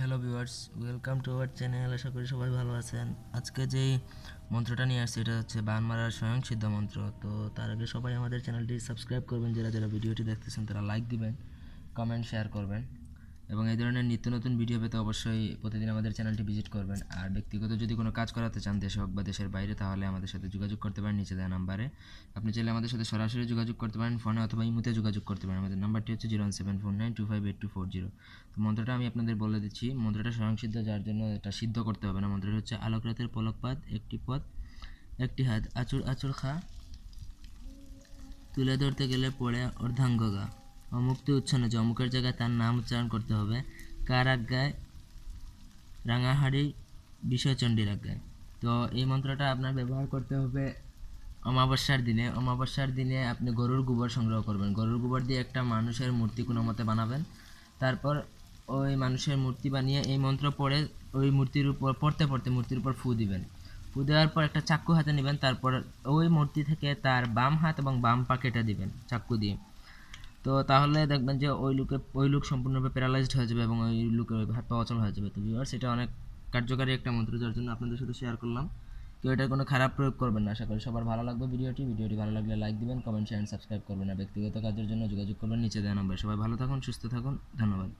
Hello viewers welcome to our channel আশা করি সবাই ভালো আছেন। আজকে যেই মন্ত্রটা নিয়ে আসছি, এটা হচ্ছে বান মারার স্বয়ং সিদ্ধ মন্ত্র। তো তার আগে সবাই আমাদের চ্যানেলটি সাবস্ক্রাইব করবেন, যারা যারা ভিডিওটি দেখতেছেন, তারা লাইক দিবেন কমেন্ট শেয়ার করবেন। এবং এই ধরনের নিত্য নতুন ভিডিও পেতে অবশ্যই প্রতিদিন আমাদের চ্যানেলটি ভিজিট করবেন। আর ব্যক্তিগত যদি কোনো কাজ করাতে চান দেশে হোক বা দেশের বাইরে, তাহলে আমাদের সাথে যোগাযোগ করতে পারেন নিচে দেওয়া নাম্বারে আপনি চাইলে আমাদের সাথে সরাসরি যোগাযোগ করতে পারেন ফোনে অথবা ইমুতে যোগাযোগ করতে পারেন। আমাদের নাম্বারটি হচ্ছে zero seven four nine two five two four zero তো মন্ত্রটা আমি আপনাদের বলে দিচ্ছি। মন্ত্রটা স্বয়ংসিদ্ধ, যার জন্য এটা সিদ্ধ করতে হবে না। মন্ত্রটা হচ্ছে আলোক রাতের পলকপাত, একটি পথ, একটি হাত আচুর আচুর খা। তুলে ধরতে গেলে পড়ে অর্ধাঙ্গগা। অমুক্তি উচ্ছন্ন যে অমুকের জায়গায় তার নাম উচ্চারণ করতে হবে। কার আজ্ঞায়? রাঙাহাড়ি বিষয়চণ্ডীর আজ্ঞায়। তো এই মন্ত্রটা আপনার ব্যবহার করতে হবে অমাবস্যার দিনে। অমাবস্যার দিনে আপনি গরুর গোবর সংগ্রহ করবেন। গরুর গোবর দিয়ে একটা মানুষের মূর্তি কোনো মতে বানাবেন। তারপর ওই মানুষের মূর্তি বানিয়ে এই মন্ত্র পড়ে ওই মূর্তির উপর, পড়তে পড়তে মূর্তির উপর ফু দিবেন। ফু দেওয়ার পর একটা চাক্কু হাতে নেবেন। তারপর ওই মূর্তি থেকে তার বাম হাত এবং বাম পা কেটে দিবেন চাক্কু দিয়ে। তো তাহলে দেখবেন যে ওই লুকে ওই লুক সম্পূর্ণরূপে প্যারালাইজড হয়ে যাবে এবং ওই লুকের হাত পা অচল হয়ে যাবে তো ভিউয়ার্স এটা অনেক কার্যকারী একটা মন্ত্র যার জন্য আপনাদের সাথে শেয়ার করলাম। কেউ এটার কোনো খারাপ প্রয়োগ করবেন না। আশা করি সবার ভালো লাগবে ভিডিওটি। ভিডিওটি ভালো লাগলে লাইক দিবেন কমেন্ট শেয়ার সাবস্ক্রাইব করবেন। আর ব্যক্তিগত কাজের জন্য যোগাযোগ করবেন নিচে দেওয়া নম্বর সবাই ভালো থাকুন, সুস্থ থাকুন। ধন্যবাদ।